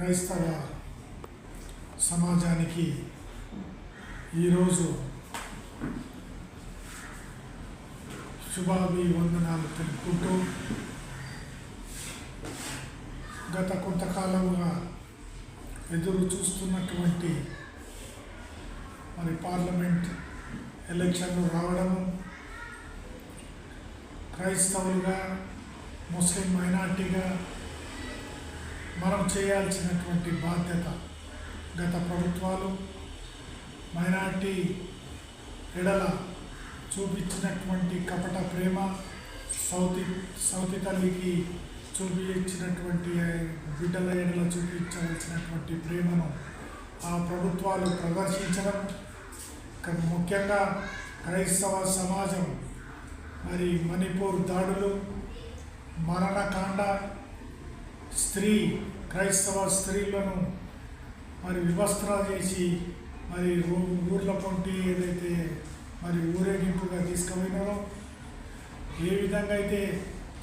క్రైస్తవ సమాజానికి ఈరోజు శుభాభివందనాలు తెలుపుకుంటూ గత కొంతకాలంగా ఎదురు చూస్తున్నటువంటి మరి పార్లమెంట్ ఎలక్షన్లు రావడము క్రైస్తవులుగా ముస్లిం మైనార్టీగా మనం చేయాల్సినటువంటి బాధ్యత గత ప్రభుత్వాలు మైనార్టీ ఎడల చూపించినటువంటి కపట ప్రేమ సౌతి సౌతి తల్లికి చూపించినటువంటి బిడ్డల ఎడల చూపించవలసినటువంటి ప్రేమను ఆ ప్రభుత్వాలు ప్రదర్శించడం ముఖ్యంగా క్రైస్తవ సమాజం మరి మణిపూర్ దాడులు మరణకాండ స్త్రీ క్రైస్తవ స్త్రీలను మరి వివస్త్ర చేసి మరి ఊర్ల పొంటి ఏదైతే మరి ఊరేగింపుగా తీసుకుపోయినారో ఏ విధంగా అయితే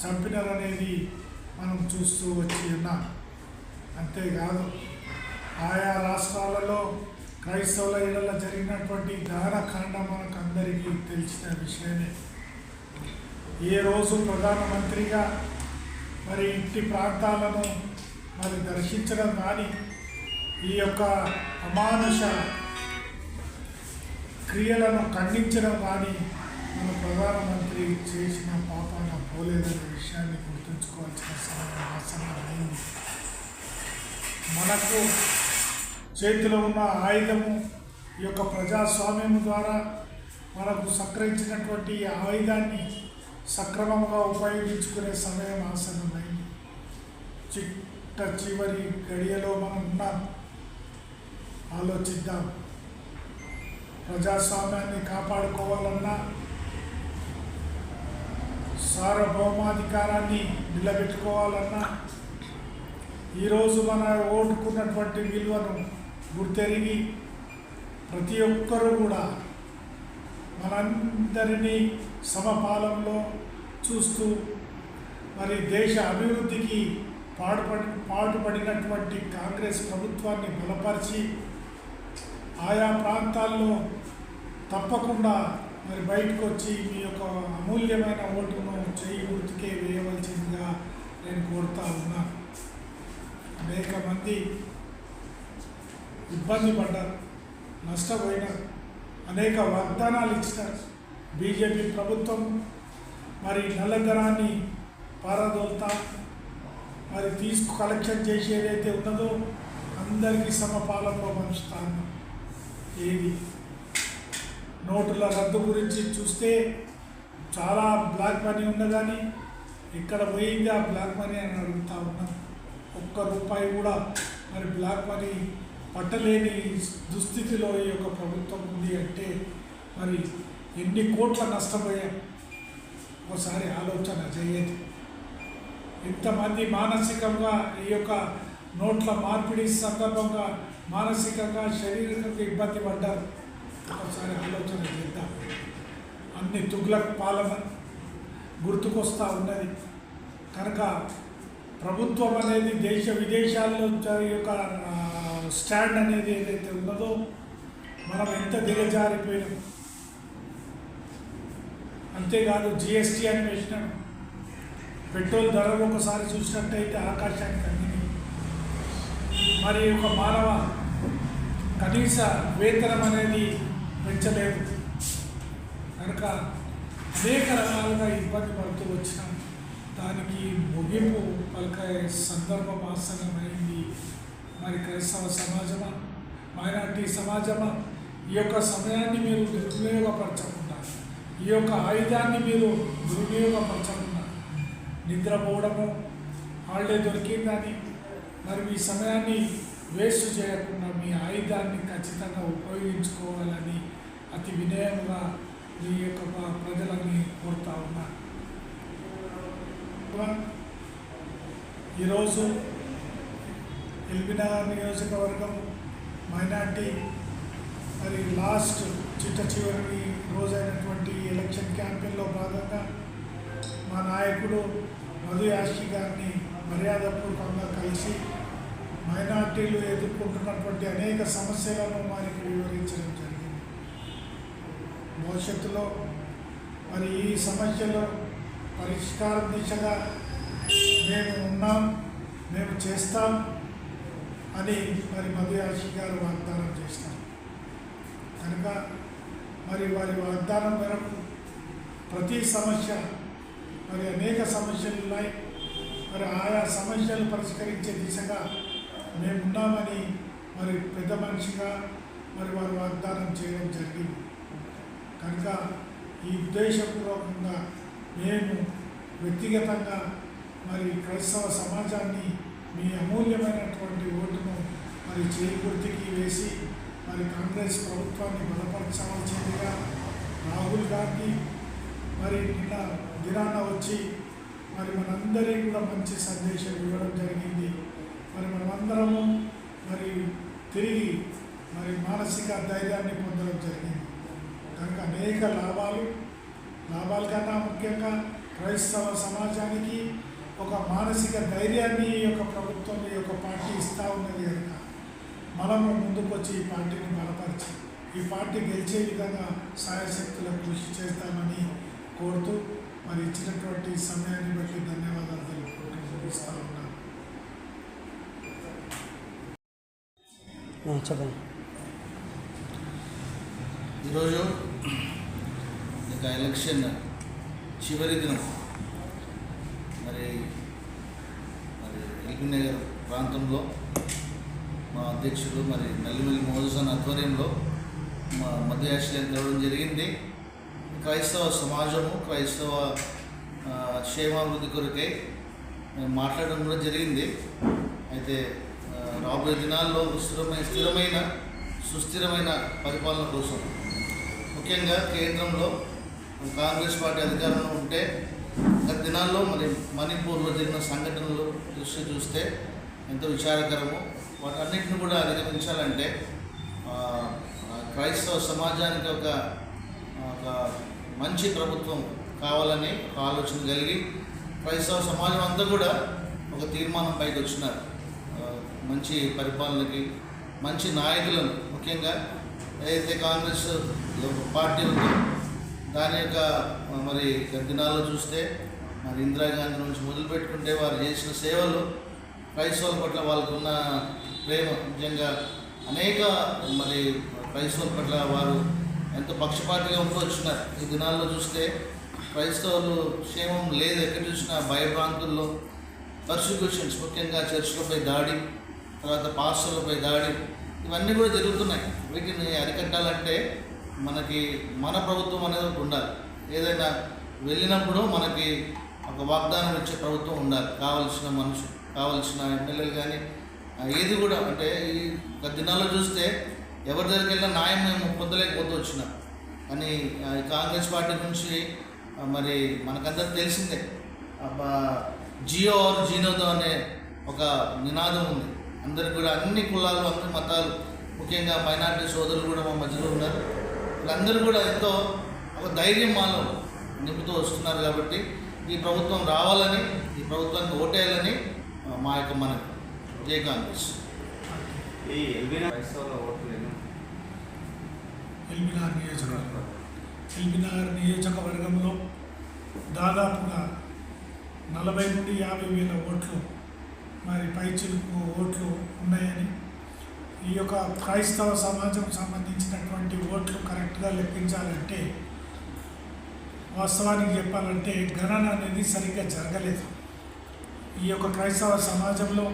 చంపినారనేది మనం చూస్తూ వచ్చి ఉన్నాం. అంతేకాదు ఆయా రాష్ట్రాలలో క్రైస్తవుల ఇళ్ళలో జరిగినటువంటి దానకాండ మనకు అందరికీ తెలిసిన విషయమే. ఏ రోజు ప్రధానమంత్రిగా మరి ఇంటి ప్రాంతాలను మరి దర్శించడం కానీ ఈ యొక్క అమానుష క్రియలను ఖండించడం కానీ మన ప్రధానమంత్రి చేసిన పాపాన పోలేదనే విషయాన్ని గుర్తుంచుకోవాల్సిన సమయం ఆసన్నమైంది మనకు చేతిలో ఉన్న ఆయుధము ఈ యొక్క ప్రజాస్వామ్యం ద్వారా మనకు సక్రయించినటువంటి ఈ ఆయుధాన్ని సక్రమంగా ఉపయోగించుకునే సమయం ఆసన్నమైంది చిట్ట చివరి గడియలో మనం ఉన్నాం. ఆలోచిద్దాం. ప్రజాస్వామ్యాన్ని కాపాడుకోవాలన్నా సార్వభౌమాధికారాన్ని నిలబెట్టుకోవాలన్నా ఈరోజు మన ఓటుకున్నటువంటి విలువను గుర్తెరిగి ప్రతి ఒక్కరూ కూడా మనందరినీ సమపాలంలో చూస్తూ మరి దేశ అభివృద్ధికి పాటుపడి పాటుపడినటువంటి కాంగ్రెస్ ప్రభుత్వాన్ని బలపరిచి ఆయా ప్రాంతాల్లో తప్పకుండా మరి బయటకు వచ్చి మీ యొక్క అమూల్యమైన ఓటును చేయి గుర్తుకే వేయవలసిందిగా నేను కోరుతా ఉన్నా. అనేక మంది ఇబ్బంది పడ్డారు నష్టపోయినారు. అనేక వాగ్దానాలు ఇచ్చినారు బీజేపీ ప్రభుత్వం మరి నల్లధనాన్ని పారదోల్తా మరి తీసుకు కలెక్షన్ చేసి ఏదైతే ఉన్నదో అందరికీ సమపాలనలో పంచుతాను ఏది? నోటుల రద్దు గురించి చూస్తే చాలా బ్లాక్ మనీ ఉన్నదని ఇక్కడ పోయింది ఆ బ్లాక్ మనీ అని అడుగుతా ఉన్నాను ఒక్క రూపాయి కూడా మరి బ్లాక్ మనీ పట్టలేని దుస్థితిలో ఈ యొక్క ప్రభుత్వం ఉంది అంటే మరి ఎన్ని కోట్ల నష్టపోయాం ఒకసారి ఆలోచన చేయదు. ఇంతమంది మానసికంగా ఈ యొక్క నోట్ల మార్పిడి సందర్భంగా మానసికంగా శారీరకంగా ఇబ్బంది పడ్డారు? ఒకసారి ఆలోచన చేద్దాం. అన్ని తుగ్లక్ పాలన గుర్తుకొస్తూ ఉన్నది. కనుక ప్రభుత్వం అనేది దేశ విదేశాల్లో ఈ యొక్క స్టాండ్ అనేది ఏదైతే ఉన్నదో మనం ఎంత దిగజారిపోయినాం. అంతేకాదు జిఎస్టీ అని వేసినాం పెట్రోల్ ధరలు ఒకసారి చూసినట్టయితే ఆకాశానికి అందింది మరి ఒక మానవ కనీస వేతనం అనేది పెంచలేదు. కనుక అనేక రకాలుగా ఇబ్బంది పడుతూ వచ్చినాం. దానికి ముగింపు పలికే సందర్భం ఆసన్నమైంది మరి క్రైస్తవ సమాజమా? మైనార్టీ సమాజమా? ఈ యొక్క సమయాన్ని మీరు దుర్వినియోగపరచకుండా ఈ యొక్క ఆయుధాన్ని మీరు దుర్వినియోగపరచకుండా నిద్రపోవడము హాలిడే దొరికిందని మరి మీ సమయాన్ని వేస్ట్ చేయకుండా మీ ఆయుధాన్ని ఖచ్చితంగా ఉపయోగించుకోవాలని అతి వినయంగా మీ యొక్క ప్రజలని కోరుతా ఉన్నా. ఈరోజు ఎల్బీనగర్ నియోజకవర్గం మైనార్టీ మరి లాస్ట్ చిట్ట చివరి రోజైనటువంటి ఎలక్షన్ క్యాంపెయిన్లో భాగంగా మా నాయకుడు మధు యాషి గారిని మర్యాదపూర్వకంగా కలిసి మైనార్టీలు ఎదుర్కొంటున్నటువంటి అనేక సమస్యలను వారికి వివరించడం జరిగింది. భవిష్యత్తులో మరి ఈ సమస్యలో పరిష్కారం దిశగా మేము ఉన్నాం మేము చేస్తాం. అని మరి మధుయాషి గారు వాగ్దానం చేస్తారు. కనుక మరి వారి వాగ్దానం మేరకు ప్రతి సమస్య మరి అనేక సమస్యలు ఉన్నాయి. మరి ఆయా సమస్యలు పరిష్కరించే దిశగా మేమున్నామని మరి పెద్ద మనిషిగా మరి వారు వాగ్దానం చేయడం జరిగింది. కనుక ఈ ఉద్దేశపూర్వకంగా మేము వ్యక్తిగతంగా మరి క్రైస్తవ సమాజాన్ని మీ అమూల్యమైనటువంటి ఓటును మరి చేకూర్తికి వేసి మరి కాంగ్రెస్ ప్రభుత్వాన్ని బలపరచవలసిందిగా రాహుల్ గాంధీ మరి నిన్న దినాన వచ్చి మరి మనందరికీ కూడా మంచి సందేశం ఇవ్వడం జరిగింది. మరి మనమందరము మరి తిరిగి మరి మానసిక ధైర్యాన్ని పొందడం జరిగింది. కనుక అనేక లాభాలు లాభాల కన్నా ముఖ్యంగా క్రైస్తవ సమాజానికి ఒక మానసిక ధైర్యాన్ని ఈ యొక్క ప్రభుత్వం ఈ యొక్క పార్టీ ఇస్తూ ఉన్నది కనుక మనము ముందుకు వచ్చి ఈ పార్టీని బలపరిచి ఈ పార్టీ గెలిచే విధంగా సాయశక్తులకు కృషి చేస్తామని కోరుతూ మరి ఇచ్చినటువంటి సమయాన్ని బట్టి ధన్యవాదాలు తెలుపుకుంటూ ఉన్నాను. చెప్పండి. ఈరోజు ఇక ఎలక్షన్ చివరి దినం. మరి మరి ఎల్బీ నగర్ ప్రాంతంలో మా అధ్యక్షుడు మరి నల్లిమల్లి మోదసన్ ఆధ్వర్యంలో మా మధ్య ఆశ్రయం తెరవడం జరిగింది. క్రైస్తవ సమాజము క్రైస్తవ క్షేమాభివృద్ధి కొరకై మేము మాట్లాడడం కూడా జరిగింది. అయితే రాబోయే దినాల్లో స్థిరమైన స్థిరమైన సుస్థిరమైన పరిపాలన కోసం ముఖ్యంగా కేంద్రంలో కాంగ్రెస్ పార్టీ అధికారంలో ఉంటే గత దినాల్లో మరి మణిపూర్లో జరిగిన సంఘటనలు దృష్టి చూస్తే ఎంతో విచారకరము. వాటన్నిటిని కూడా అధిగమించాలంటే క్రైస్తవ సమాజానికి ఒక ఒక మంచి ప్రభుత్వం కావాలని ఒక ఆలోచన కలిగి క్రైస్తవ సమాజం అంతా కూడా ఒక తీర్మానం పైకి వచ్చినారు. మంచి పరిపాలనకి మంచి నాయకులను ముఖ్యంగా ఏదైతే కాంగ్రెస్ పార్టీ ఉందో దాని యొక్క మరి దినాల్లో చూస్తే మరి ఇందిరాగాంధీ నుంచి మొదలుపెట్టుకుంటే వారు చేసిన సేవలు క్రైస్తవుల పట్ల వాళ్ళకున్న ప్రేమ నిజంగా అనేక మరి క్రైస్తవుల పట్ల వారు ఎంతో పక్షపాతిగా ఉంటూ వచ్చినారు. ఈ దినాల్లో చూస్తే క్రైస్తవులు క్షేమం లేదు. ఎక్కడ చూసినా భయభ్రాంతుల్లో పర్సిక్యూషన్స్ ముఖ్యంగా చర్చిలపై దాడి తర్వాత పాస్టర్లపై దాడి ఇవన్నీ కూడా జరుగుతున్నాయి. వీటిని అరికట్టాలంటే మనకి మన ప్రభుత్వం అనేది ఒకటి ఉండాలి. ఏదైనా వెళ్ళినప్పుడు మనకి ఒక వాగ్దానం ఇచ్చే ప్రభుత్వం ఉండాలి. కావలసిన మనుషులు కావలసిన ఎమ్మెల్యేలు కానీ ఏది కూడా అంటే ఈ గత దినాల్లో చూస్తే ఎవరి దగ్గరికి వెళ్ళినా న్యాయం మేము పొందలేకపోతూ వచ్చినాం. కానీ కాంగ్రెస్ పార్టీ నుంచి మరి మనకందరికి తెలిసిందే జియో ఆర్ జీనోదో అనే ఒక నినాదం ఉంది. అందరికి కూడా అన్ని కులాలు అన్ని మతాలు ముఖ్యంగా మైనార్టీ సోదరులు కూడా మా మధ్యలో ఉన్నారు. వీళ్ళందరూ కూడా ఎంతో ఒక ధైర్యం మాలో నింపుతూ వస్తున్నారు కాబట్టి ఈ ప్రభుత్వం రావాలని ఈ ప్రభుత్వానికి ఓటేయాలని మా యొక్క మన జై కాంగ్రెస్. ఈ ఎల్బీనా క్రైస్తవుల ఓట్లు ఎన్ని ఎల్బినార్ నియోజకవర్గం. ఎల్బినార్ నియోజకవర్గంలో దాదాపుగా నలభై నుండి యాభై వేల ఓట్లు మరి పైచిలుకు ఓట్లు ఉన్నాయని ఈ యొక్క క్రైస్తవ సమాజం సంబంధించినటువంటి ఓట్లు కరెక్ట్గా లెక్కించాలంటే వాస్తవానికి చెప్పాలంటే గణన అనేది సరిగ్గా జరగలేదు. ఈ యొక్క క్రైస్తవ సమాజంలో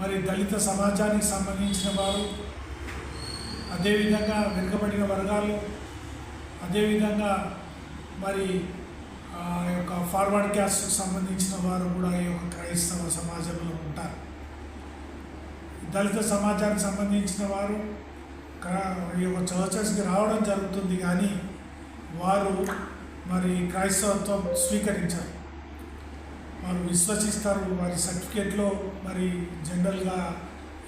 మరి దళిత సమాజానికి సంబంధించిన వారు అదేవిధంగా వెనుకబడిన వర్గాలు అదేవిధంగా మరి ఆ యొక్క ఫార్వర్డ్ క్యాస్ట్కి సంబంధించిన వారు కూడా ఈ యొక్క క్రైస్తవ సమాజంలో ఉంటారు. దళిత సమాజానికి సంబంధించిన వారు ఈ యొక్క చర్చెస్కి రావడం జరుగుతుంది కానీ వారు మరి క్రైస్తవత్వం స్వీకరించారు. వారు విశ్వసిస్తారు వారి సర్టిఫికేట్లో మరి జనరల్గా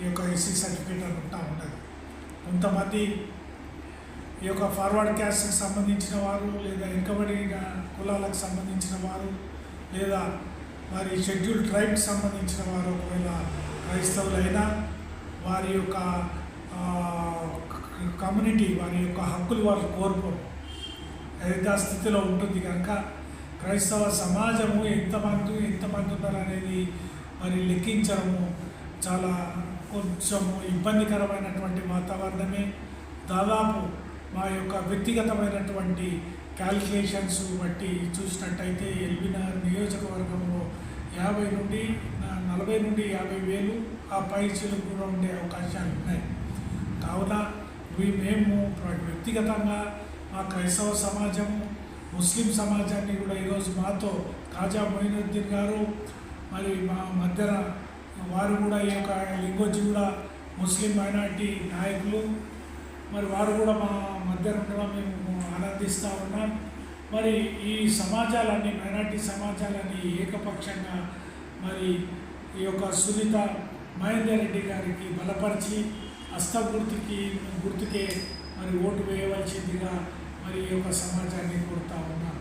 ఈ యొక్క ఎస్సీ సర్టిఫికేట్ అని ఉంటా ఉంటుంది. కొంతమంది ఈ యొక్క ఫార్వర్డ్ క్యాస్ట్కి సంబంధించిన వారు లేదా వెనుకబడిన కులాలకు సంబంధించిన వారు లేదా మరి షెడ్యూల్ ట్రైబ్కి సంబంధించిన వారు ఒకవేళ క్రైస్తవులైనా వారి యొక్క కమ్యూనిటీ వారి యొక్క హక్కులు వారు కోరుకోరు స్థితిలో ఉంటుంది కనుక క్రైస్తవ సమాజము ఎంతమంది ఎంతమంది ఉన్నారు అనేది మరి లెక్కించడము చాలా కొంచెం ఇబ్బందికరమైనటువంటి వాతావరణమే. దాదాపు మా యొక్క వ్యక్తిగతమైనటువంటి క్యాలిక్యులేషన్స్ బట్టి చూసినట్టయితే ఎల్బీనగర్ నియోజకవర్గంలో యాభై నుండి నలభై నుండి యాభై వేలు ఆ పై చిలుకు కూడా ఉండే అవకాశాలు ఉన్నాయి. కావున మేము వ్యక్తిగతంగా మా క్రైస్తవ సమాజము ముస్లిం సమాజాన్ని కూడా ఈరోజు మాతో ఖాజా మొయినుద్దీన్ గారు మరి మా మధ్యన వారు కూడా ఈ యొక్క లింగోజీ కూడా ముస్లిం మైనార్టీ నాయకులు. మరి వారు కూడా మా మధ్యన ఉండడం మేము ఆనందిస్తూ ఉన్నాం. మరి ఈ సమాజాలన్నీ మైనార్టీ సమాజాలన్నీ ఏకపక్షంగా మరి ఈ యొక్క సునీత మహేందర్ రెడ్డి గారికి బలపరిచి అస్త గుర్తుకి గుర్తుకే మరి ఓటు వేయవలసిందిగా మరి ఈ యొక్క సమాజాన్ని కోరుతా ఉన్నాం